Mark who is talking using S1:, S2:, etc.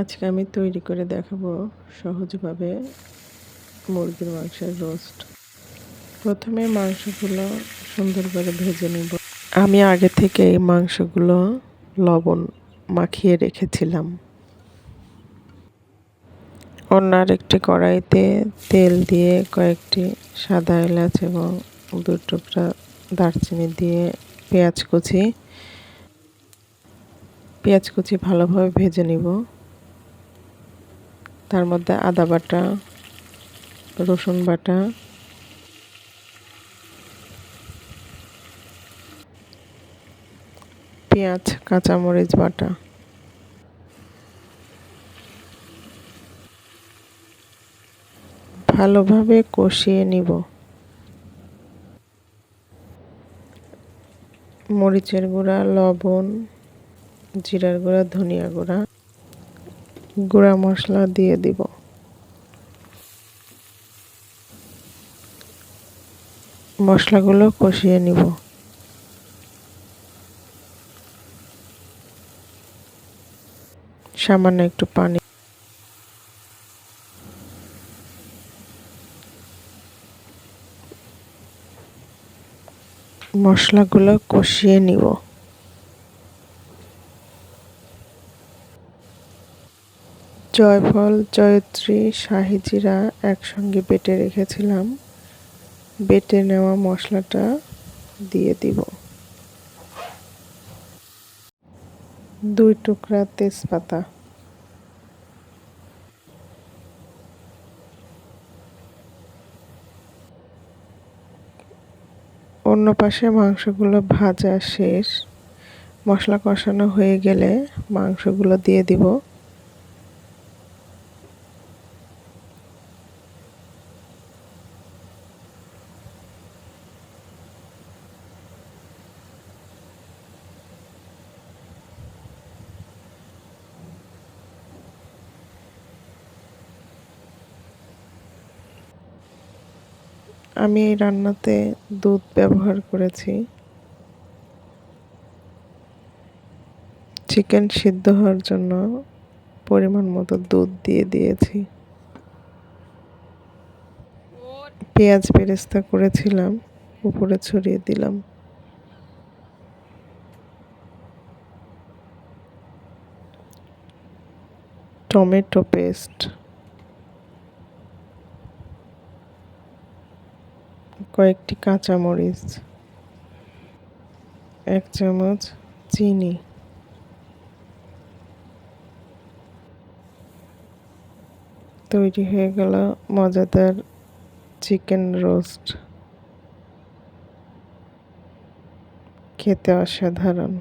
S1: আজকে আমি তৈরি করে দেখাবো সহজভাবে মুরগির মাংসের রোস্ট। প্রথমে মাংসগুলো সুন্দর করে ভেজে নিব। আমি আগে থেকে এই মাংসগুলো লবণ মাখিয়ে রেখেছিলাম। অন্য আরেকটি কড়াইতে তেল দিয়ে কয়েকটি সাদা এলাচ এবং দু টুকরা দারচিনি দিয়ে পেঁয়াজ কুচি। পেঁয়াজ কুচি ভালোভাবে ভেজে নিব। তার মধ্যে আদা বাটা, রসুন বাটা। পেঁয়াজ, কাঁচামরিচ বাটা। ভালোভাবে কষিয়ে নিব। মরিচের গুঁড়া, লবণ, জিরার গুঁড়া, ধনিয়া গুঁড়া। গুঁড়া মশলা দিয়ে দিব। মশলাগুলো কষিয়ে নিব। সামান্য একটু পানি। মশলাগুলো কষিয়ে নিব। জয়ফল, জয়ত্রী, শাহিজিরা একসঙ্গে বেটে রেখেছিলাম। বেটে নেওয়া মশলাটা দিয়ে দিব। দুই টুকরা তেজপাতা। অন্য পাশে মাংসগুলো ভাজা শেষ। মশলা কষানো হয়ে গেলে মাংসগুলো দিয়ে দিব। আমি এই রান্নাতে দুধ ব্যবহার করেছি। চিকেন সিদ্ধ হওয়ার জন্য পরিমাণ মতো দুধ দিয়ে দিয়েছি। পেঁয়াজ বেরেস্তা করেছিলাম, উপরে ছড়িয়ে দিলাম। Tomato paste. কয়েকটি কাঁচামরিচ এক চামচ চিনি তৈরি হয়ে গেল মজাদার চিকেন রোস্ট। খেতে অসাধারণ।